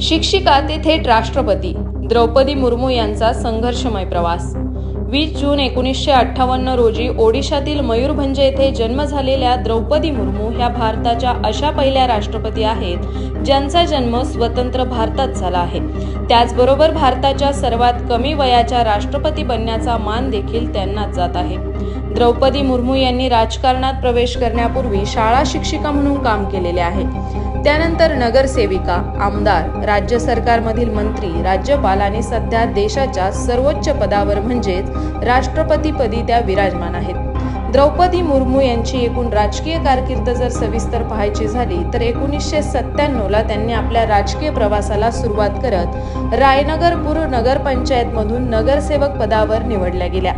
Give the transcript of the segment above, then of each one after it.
शिक्षिका ते थेट राष्ट्रपती. द्रौपदी मुर्मू यांचा संघर्षमय प्रवास. वीस जून एकोणीसशे अठ्ठावन्न रोजी ओडिशातील मयूरभंज येथे जन्म झालेल्या द्रौपदी मुर्मू ह्या भारताच्या अशा पहिल्या राष्ट्रपती आहेत ज्यांचा जन्म स्वतंत्र भारतात झाला आहे. त्याचबरोबर भारताच्या सर्वात कमी वयाच्या राष्ट्रपती बनण्याचा मान देखील त्यांनाच जात आहे. द्रौपदी मुर्मू यांनी राजकारणात प्रवेश करण्यापूर्वी शाळा शिक्षिका म्हणून काम केलेले आहे. त्यानंतर नगरसेविका आमदार राज्य सरकारमधील मंत्री राज्यपाल आणि सध्या देशाच्या सर्वोच्च पदावर म्हणजेच राष्ट्रपतीपदी त्या विराजमान आहेत. द्रौपदी मुर्मू यांची एकूण राजकीय कारकीर्द जर सविस्तर पाहायची झाली तर एकोणीसशे सत्त्याण्णवला त्यांनी आपल्या राजकीय प्रवासाला सुरुवात करत रायनगरपूर नगरपंचायतमधून नगरसेवक पदावर निवडल्या गेल्या.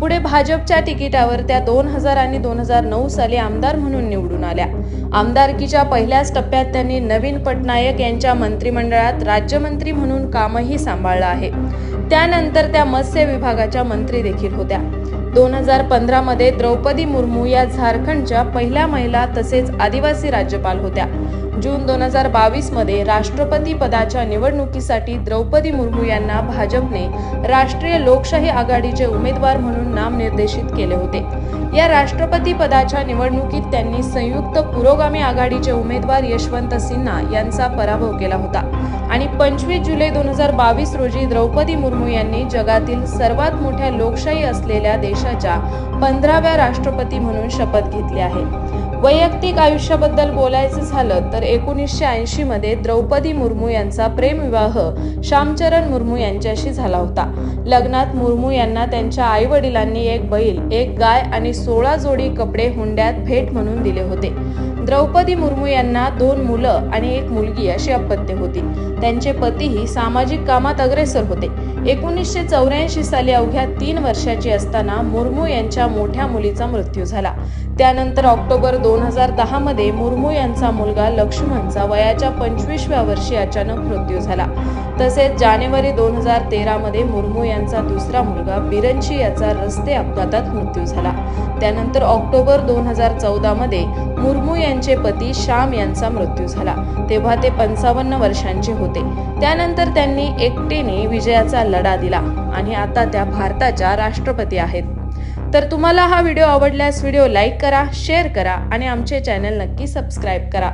पुढे भाजपच्या तिकिटावर त्या दोन हजार आणि दोन हजार नऊ साली आमदार म्हणून निवडून आल्या. आमदारकीच्या पहिल्याच टप्प्यात त्यांनी नवीन पटनायक यांच्या मंत्रिमंडळात राज्यमंत्री म्हणून कामही सांभाळलं आहे. त्यानंतर त्या मत्स्य विभागाच्या मंत्री देखील होत्या. दोन हजार पंधरामध्ये द्रौपदी मुर्मू या झारखंडच्या पहिल्या महिला तसेच आदिवासी राज्यपाल होत्या. जून दोन हजार बावीसमध्ये राष्ट्रपती पदाच्या निवडणुकीसाठी द्रौपदी मुर्मू यांना भाजपने राष्ट्रीय लोकशाही आघाडीचे उमेदवार म्हणून नामनिर्देशित केले होते. या राष्ट्रपती पदाच्या निवडणुकीत त्यांनी संयुक्त पुरोगामी आघाडीचे उमेदवार यशवंत सिन्हा यांचा पराभव केला होता. आणि पंचवीस जुलै दोन हजार बावीस रोजी द्रौपदी मुर्मू यांनी जगातील सर्वात मोठ्या लोकशाही असलेल्या देशाच्या पंधराव्या राष्ट्रपती म्हणून शपथ घेतली आहे. वैयक्तिक आयुष्याबद्दल बोलायचं झालं तर एकोणीसशे ऐंशी मध्ये द्रौपदी मुर्मू यांचा प्रेमविवाह श्यामचरण मुर्मू यांच्याशी झाला होता. लग्नात मुर्मू यांना त्यांच्या आई वडिलांनी एक बैल एक गाय आणि सोळा जोडी कपडे हुंड्यात भेट म्हणून दिले होते. द्रौपदी मुर्मू यांना दोन मुलं आणि एक मुलगी अशी अपत्य होती. त्यांचे पतीही सामाजिक कामात अग्रेसर होते. एकोणीसशे चौऱ्याऐंशी साली अवघ्या तीन वर्षाची असताना मुर्मू यांच्या मोठ्या मुलीचा मृत्यू झाला. त्यानंतर ऑक्टोबर दोन हजार दहामध्ये मुर्मू यांचा मुलगा लक्ष्मणचा वयाच्या पंचवीसव्या वर्षी अचानक मृत्यू झाला. तसेच जानेवारी दोन हजार तेरामध्ये मुर्मू यांचा दुसरा मुलगा बिरंची याचा रस्ते अपघातात मृत्यू झाला. त्यानंतर ऑक्टोबर दोन हजार चौदामध्ये मुर्मू यांचे पती श्याम यांचा मृत्यू झाला. तेव्हा ते पंचावन्न वर्षांचे होते. त्यानंतर त्यांनी एकटीने विजयाचा लढा दिला आणि आता त्या भारताच्या राष्ट्रपती आहेत. तर तुम्हाला हा व्हिडिओ आवडल्यास व्हिडिओ लाईक करा शेअर करा आणि आमचे चॅनल नक्की सबस्क्राईब करा.